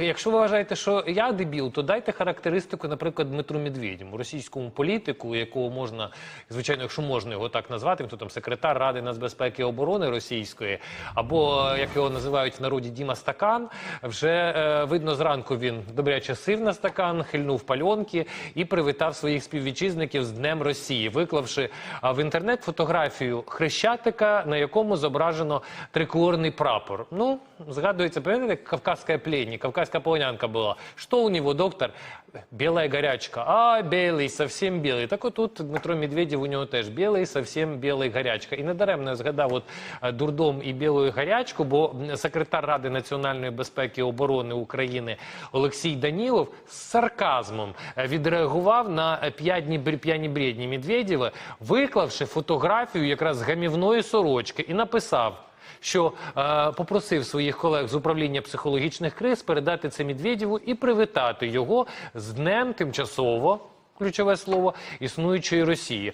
Якщо ви вважаєте, що я дебіл, то дайте характеристику, наприклад, Дмитру Медведєву, російському політику, якого можна, звичайно, якщо можна його так назвати, хто там секретар Ради нацбезпеки і оборони російської, або як його називають в народі Діма Стакан. Вже е, видно зранку він добряче сив на стакан, хильнув пальонки і привітав своїх співвітчизників з Днем Росії, виклавши в інтернет фотографію хрещатика, на якому зображено триколорний прапор. Ну, згадується, пам'ятаєте, кавказська плені, кавказька полонянка була. Що у нього, доктор? Біла гарячка. А, білий, совсем білий. Так отут Дмитро Медведєв у нього теж білий, совсем білий гарячка. І недаремно я згадав от е, дурдом і білою гарячку, бо секретар Ради національної безпеки і оборони України Олексій Данілов з сарказмом е, відреагував на е, п'яні бредні Медведєва, виклавши фотографію якраз гамівної сорочки і написав що е, попросив своїх колег з управління психологічних криз передати це Медведєву і привітати його з днем тимчасово. Ключове слово існуючої Росії.